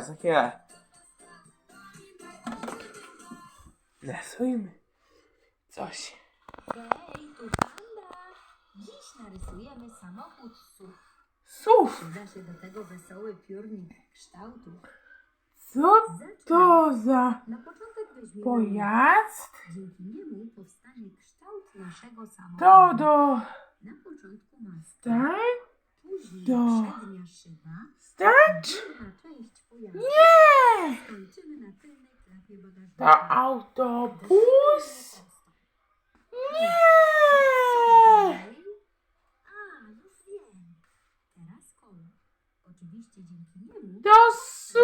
Chwilę. Narysujmy coś. Hej, tu panda! Dziś narysujemy samochód SUV. Słów! Przyda się do tego wesoły piórnik kształtu. Co to za Na początek weźmiemy pojazd? Dzięki niemu powstanie kształt naszego samochodu. To do... Na początku maska, Tak? później do- przednia szyba, Stać? To autobus? Nie! To su!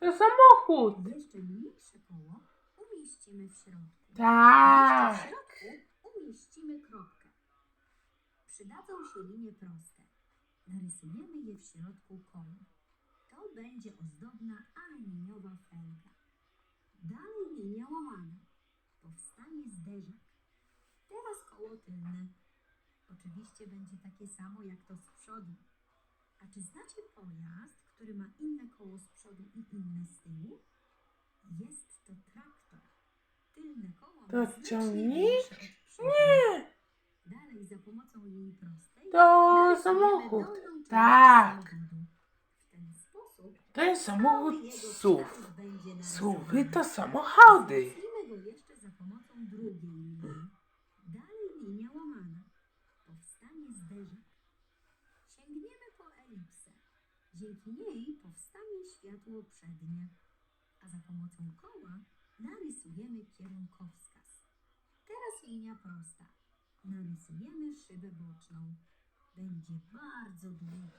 To samochód. jeszcze mniejsze koło umieścimy w środku. Tak. w środku umieścimy kropkę. Przydadzą się linie proste. Narysujemy je w środku koła. To będzie ozdobna aluminiowa felga. Dalej linia łamana. Powstanie zderzak. Teraz koło tylne. Oczywiście będzie takie samo jak to z przodu. A czy znacie pojazd, który ma inne koło z przodu i inne z tyłu? Jest to traktor. Tylne koło To ma znacznie ciągnik? większe od przodu. Nie! Dalej za pomocą linii prostej To samochód. dolną część Tak. samochodu. Ten samochód SUV. SUVy to samochody. Wzmocnimy go jeszcze za pomocą drugiej linii. Dalej linia łamana. Powstanie zderzak. Sięgniemy po elipsę. Dzięki niej powstanie światło przednie. A za pomocą koła narysujemy kierunkowskaz. Teraz linia prosta. Narysujemy szybę boczną. Będzie bardzo długa.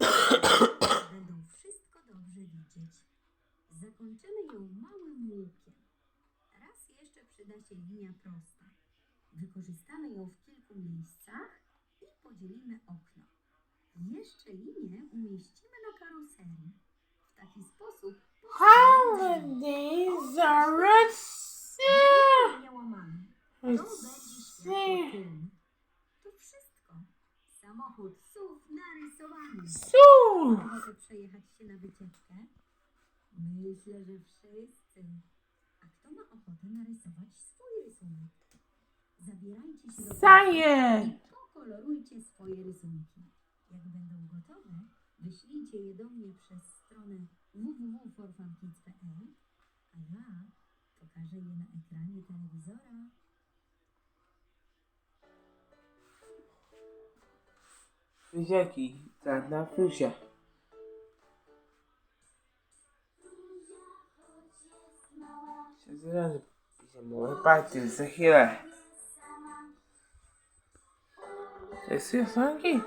Będą przyda się linia prosta. Wykorzystamy ją w kilku miejscach i podzielimy okno. Jeszcze linię umieścimy na karoserii. W taki sposób How powstanie many zaraz? linia łamana. To będzie światło. To wszystko. Samochód SUV narysowany. Su! Ochotę przejechać się na wycieczkę? Myślę, że wszyscy. A kto ma ochotę narysować swój rysunek? Zabierajcie się do Saję! i pokolorujcie swoje rysunki. Jak będą gotowe, wyślijcie je do mnie przez stronę www.forfankids.pl, a ja pokażę je na ekranie telewizora. Buziaki, tak na plusie. Się zrazu piszemy moje party za chwilę. To jest piosenki?